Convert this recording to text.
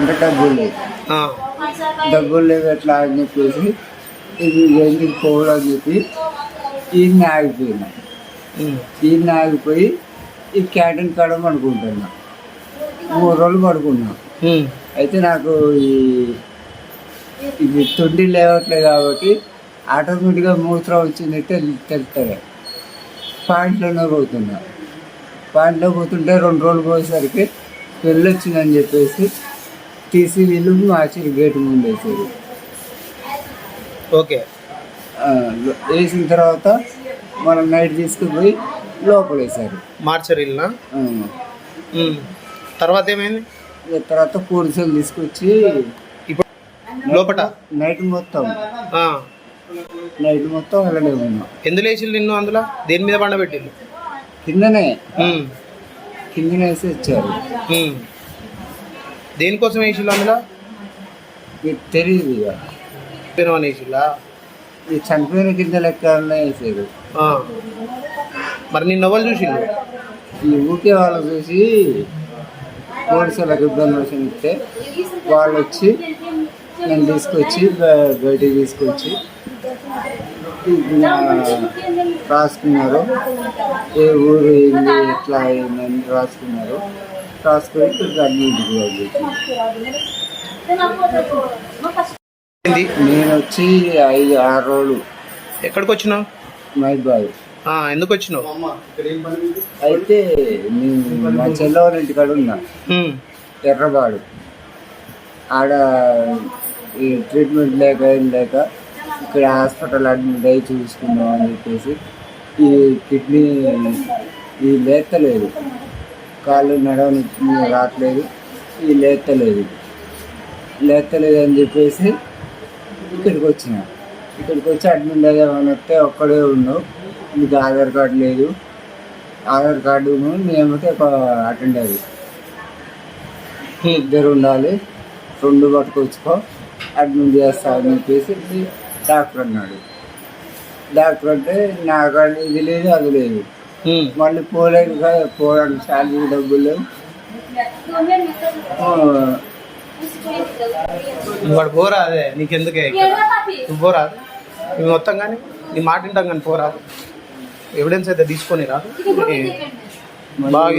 అంటే డబ్బులు లేదు డబ్బులు లేవు ఎట్లా అని చెప్పేసి ఇది ఎందుకు పోవాలని చెప్పి ఈయన ఆగిపోయినా ఉమ్, ఈయన ఆగిపోయి ఈ క్యాంటీన్ కాడ పడుకుంటున్నా. మూడు రోజులు పడుకున్నా. అయితే నాకు ఈ ఇది తొండి లేవట్లేదు కాబట్టి ఆటోమేటిక్గా మూత్రం వచ్చింది తెలు తెలుస్తుంది పాయింట్లోనే పోతున్నా. పాయింట్లో పోతుంటే రెండు రోజులు పోయేసరికి పెళ్ళి వచ్చిందని చెప్పేసి తీసి వీళ్ళు మార్చి గేట్ ముందు వేసారు ఓకే. వేసిన తర్వాత మనం నైట్ తీసుకుపోయి లోపల వేసారు ఆ, ఉమ్, తర్వాత ఏమైంది? తర్వాత పోలీసులు తీసుకొచ్చి ఇప్పుడు లోపట? నైట్ మొత్తం. నైట్ మొత్తం అలానే ఉన్నాం. ఎందులో వేసిల్లు నిన్ను అందులో? దేని మీద పండబెట్టిల్లు కిందనే. కిందనే వేసి వచ్చారు. దేనికోసం వేసిల్లు అందులో? మీకు తెలియదు ఇక. వేసిల్లా ఈ చనిపోయిన కింద లెక్క వేసారు. మరి నిన్న ఎవరు చూసిల్లు ఈ ఊకే వాళ్ళు చూసి పోలీసులకు ఇన్ఫర్మేషన్ ఇస్తే వాళ్ళు వచ్చి నేను తీసుకొచ్చి బయటికి తీసుకొచ్చి రాసుకున్నారు. ఏ ఊరు ఏంది ఎట్లా అయిందని రాసుకున్నారు. అడ్మిట్కి ఏంది? నేను వచ్చి ఐదు ఆరు రోజులు ఎక్కడికి వచ్చినావు మైబాద్ ఆ, ఎందుకు వచ్చినావు అయితే నేను మా చెల్లవాళ్ళ ఇంటికాడ ఉన్నా. ఉమ్, ఎర్రబాడు. ఆడ ఈ ట్రీట్మెంట్ లేక ఏం లేక ఇక్కడ హాస్పిటల్ అడ్మిట్ అయ్యి చూసుకుందాం అని చెప్పేసి ఈ కిడ్నీ ఇది లేస్తలేదు కాళ్ళు నడవని రావట్లేదు. ఇది లేతలేదు లేతలేదు అని చెప్పేసి ఇక్కడికి వచ్చిన. ఇక్కడికి వచ్చి అడ్మిట్ అయ్యామని వస్తే ఒక్కడే ఉన్నావు నీకు ఆధార్ కార్డు లేదు. ఆధార్ కార్డు మేమైతే ఒక అయ్యి ఉమ్. ఇద్దరు ఉండాలి. రెండు పట్టుకొచ్చుకో. అడ్మిట్ చేస్తా అని చెప్పేసి డాక్టర్ అన్నాడు. డాక్టర్ అంటే నా కార్డు ఇది లేదు అది లేదు. మళ్ళీ పోలేదు కదా పోవడానికి శాలరీ డబ్బులు. లేవు వాడు పోరా అదే నీకెందుకే ఇక్కడ? నువ్వు పోరా? నువ్వు మొత్తం కానీ నీ మాట వింటాం కానీ పోరా? ఎవిడెన్స్ అయితే తీసుకొని రా. బాగా